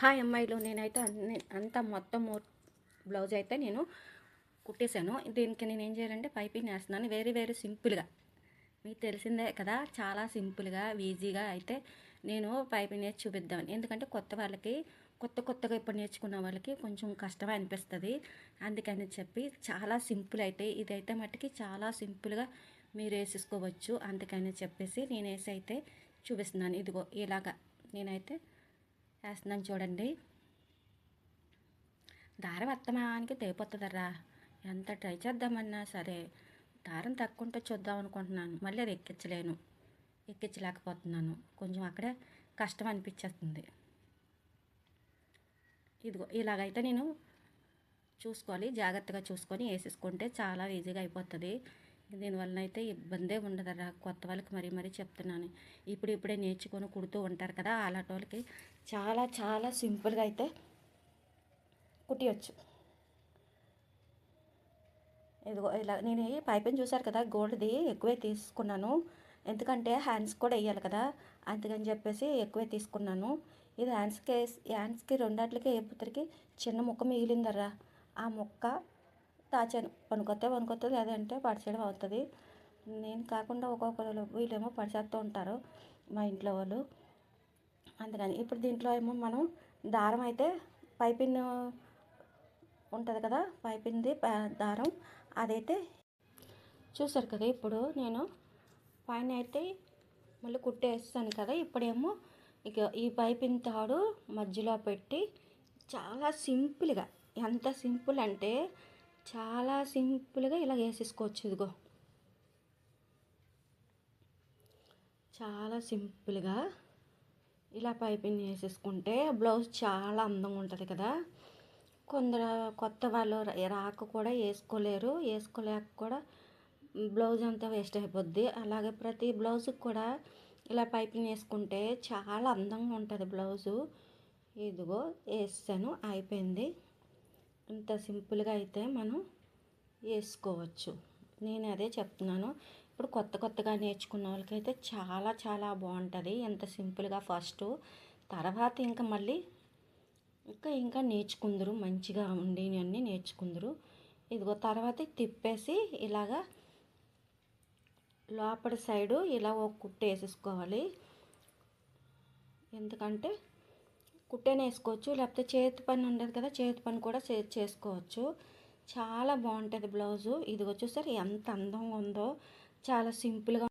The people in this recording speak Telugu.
హాయ్ అమ్మాయిలు నేనైతే అన్ని అంతా మొత్తం బ్లౌజ్ అయితే నేను కుట్టేశాను. దీనికి నేను ఏం చేయాలంటే పైపింగ్ వేస్తున్నాను. వెరీ వెరీ సింపుల్గా మీకు తెలిసిందే కదా చాలా సింపుల్గా ఈజీగా అయితే నేను పైపింగ్ నేర్చి చూపిద్దామని. ఎందుకంటే కొత్త వాళ్ళకి కొత్త కొత్తగా ఇప్పుడు నేర్చుకున్న వాళ్ళకి కొంచెం కష్టమే అనిపిస్తుంది. అందుకని చెప్పి చాలా సింపుల్ అయితే ఇదైతే మట్టుకి చాలా సింపుల్గా మీరు వేసేసుకోవచ్చు. అందుకని చెప్పేసి నేను వేసి అయితే చూపిస్తున్నాను. ఇదిగో ఇలాగా నేనైతే వేస్తున్నాను చూడండి. దారం అత్తమానికి తెగిపోతుందరా ఎంత ట్రై చేద్దామన్నా సరే దారం తక్కువ ఉంటే చూద్దాం అనుకుంటున్నాను. మళ్ళీ అది ఎక్కించలేను. ఎక్కించలేకపోతున్నాను. కొంచెం అక్కడే కష్టం అనిపించేస్తుంది. ఇదిగో ఇలాగైతే నేను చూసుకోవాలి. జాగ్రత్తగా చూసుకొని వేసేసుకుంటే చాలా ఈజీగా అయిపోతుంది. దీనివల్ల అయితే ఇబ్బందే ఉండదురా. కొత్త వాళ్ళకి మరీ మరీ చెప్తున్నాను. ఇప్పుడు ఇప్పుడే నేర్చుకొని కుడుతూ ఉంటారు కదా అలాంటి వాళ్ళకి చాలా చాలా సింపుల్గా అయితే కుట్టియచ్చు. ఇదిగో ఇలా నేను ఈ పైపింగ్ కదా గోల్డ్ది ఎక్కువే తీసుకున్నాను. ఎందుకంటే హ్యాండ్స్ కూడా వేయాలి కదా అందుకని చెప్పేసి ఎక్కువే తీసుకున్నాను. ఇది హ్యాండ్స్కి హ్యాండ్స్కి రెండాట్లకి ఏపుతరికి చిన్న ముక్క మిగిలిందరా ఆ ముక్క దాచాను పనుకొస్తే పనుకొస్తే లేదంటే పడిచేయడం అవుతుంది. నేను కాకుండా ఒక్కొక్కరు వీళ్ళేమో పడిచేస్తూ ఉంటారు మా ఇంట్లో వాళ్ళు. అందుకని ఇప్పుడు దీంట్లో ఏమో మనం దారం అయితే పైపిన్ ఉంటుంది కదా పైపింది దారం అదైతే చూసారు కదా ఇప్పుడు నేను పైన అయితే మళ్ళీ కుట్టేస్తాను కదా ఇప్పుడేమో ఇక ఈ పైపింగ్ తాడు మధ్యలో పెట్టి చాలా సింపుల్గా ఎంత సింపుల్ అంటే చాలా సింపుల్గా ఇలా వేసేసుకోవచ్చు ఇదిగో. చాలా సింపుల్గా ఇలా పైపింగ్ వేసేసుకుంటే బ్లౌజ్ చాలా అందంగా ఉంటుంది కదా. కొందరు కొత్త వాళ్ళు రాక కూడా వేసుకోలేరు. వేసుకోలేక కూడా బ్లౌజ్ అంతా వేస్ట్ అయిపోద్ది. అలాగే ప్రతి బ్లౌజ్కి కూడా ఇలా పైపింగ్ వేసుకుంటే చాలా అందంగా ఉంటుంది బ్లౌజు. ఇదిగో వేసాను అయిపోయింది. ఇంత సింపుల్గా అయితే మనం వేసుకోవచ్చు నేను అదే చెప్తున్నాను. ఇప్పుడు కొత్త కొత్తగా నేర్చుకున్న వాళ్ళకైతే చాలా చాలా బాగుంటుంది. ఎంత సింపుల్గా ఫస్ట్ తర్వాత ఇంకా మళ్ళీ ఇంకా ఇంకా నేర్చుకుందరు మంచిగా ఉండేవన్నీ నేర్చుకుందరు. ఇదిగో తర్వాత తిప్పేసి ఇలాగా లోపల సైడు ఇలా ఒక కుట్ట వేసేసుకోవాలి. ఎందుకంటే కుట్టేనే వేసుకోవచ్చు లేకపోతే చేతి పని ఉండదు కదా చేతి పని కూడా చేసుకోవచ్చు. చాలా బాగుంటుంది బ్లౌజు. ఇది వచ్చేసరి ఎంత అందంగా ఉందో. చాలా సింపుల్గా